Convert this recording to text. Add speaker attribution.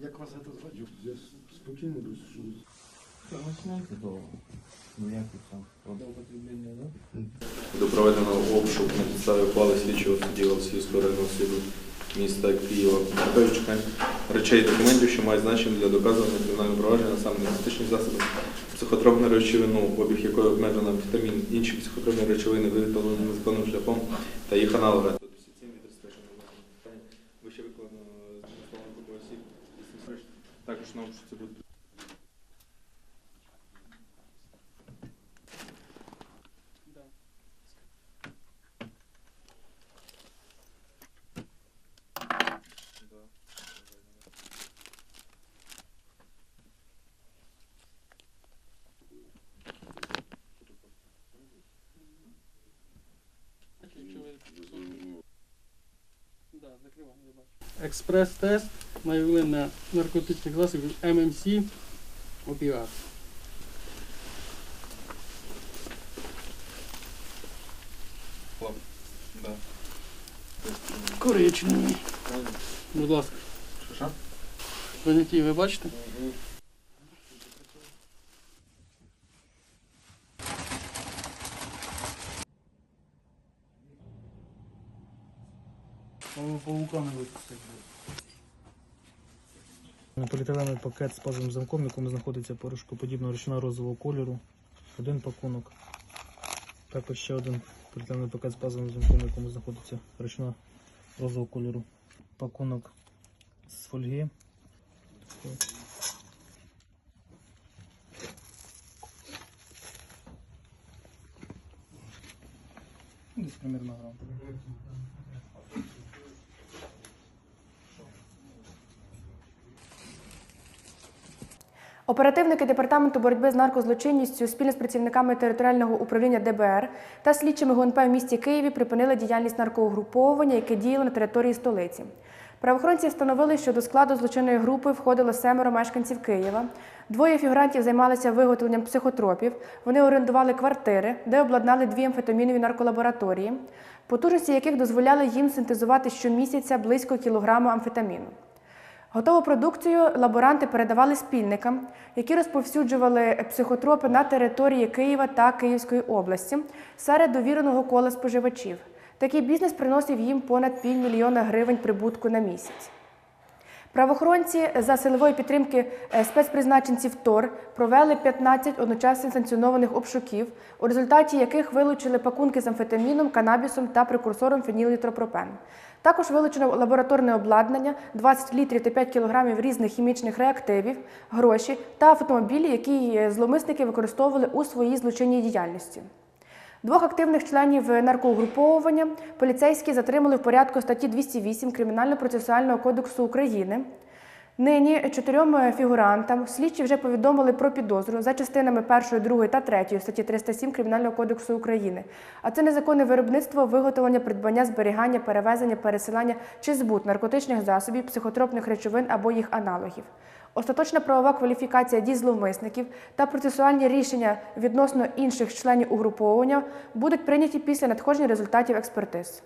Speaker 1: Як вас це звати?
Speaker 2: Спокійно без
Speaker 3: Починайте до
Speaker 4: проведеного обшуку на підставі ухвали слідчого судді Олексійського районного суду міста Києва. Перешукань речей і документів, що мають значення для доказування кримінального провадження, саме наркотичних засобів, психотропну речовину, обіг якої обмежено амфетамін, інші психотропні речовини, виготовлені незаконним шляхом та їх аналоги. Тут всі ці і
Speaker 5: Експрес-тест на явлення наркотичних засобів ММС опіат.
Speaker 4: Да.
Speaker 5: Коричневий. Будь ласка.
Speaker 4: Що?
Speaker 5: Поняті, ви бачите?
Speaker 6: Паука не випустити. Поліетиленовий пакет з пазовим замком, в якому знаходиться порошкоподібна речина розового кольору. Один пакунок. Також ще один поліетиленовий пакет з пазовим замком, в якому знаходиться речина розового кольору. Пакунок з фольги. Десь примерно грам.
Speaker 7: Оперативники департаменту боротьби з наркозлочинністю спільно з працівниками територіального управління ДБР та слідчими ГУНП в місті Києві припинили діяльність наркоугруповання, яке діяло на території столиці. Правоохоронці встановили, що до складу злочинної групи входило семеро мешканців Києва. Двоє фігурантів займалися виготовленням психотропів. Вони орендували квартири, де обладнали дві амфетамінові нарколабораторії, потужності яких дозволяли їм синтезувати щомісяця близько кілограма амфетаміну. Готову продукцію лаборанти передавали спільникам, які розповсюджували психотропи на території Києва та Київської області серед довіреного кола споживачів. Такий бізнес приносив їм понад півмільйона гривень прибутку на місяць. Правоохоронці за силової підтримки е, спецпризначенців ТОР провели 15 одночасно санкціонованих обшуків, у результаті яких вилучили пакунки з амфетаміном, канабісом та прекурсором фенілітропропен. Також вилучено лабораторне обладнання, 20 літрів та 5 кілограмів різних хімічних реактивів, гроші та автомобілі, які е, зловмисники використовували у своїй злочинній діяльності. Двох активних членів наркоугруповування поліцейські затримали в порядку статті 208 Кримінально-процесуального кодексу України. Нині чотирьом фігурантам слідчі вже повідомили про підозру за частинами 1, 2 та 3 статті 307 Кримінального кодексу України. А це незаконне виробництво, виготовлення, придбання, зберігання, перевезення, пересилання чи збут наркотичних засобів, психотропних речовин або їх аналогів. Остаточна правова кваліфікація дій зловмисників та процесуальні рішення відносно інших членів угруповання будуть прийняті після надходження результатів експертиз.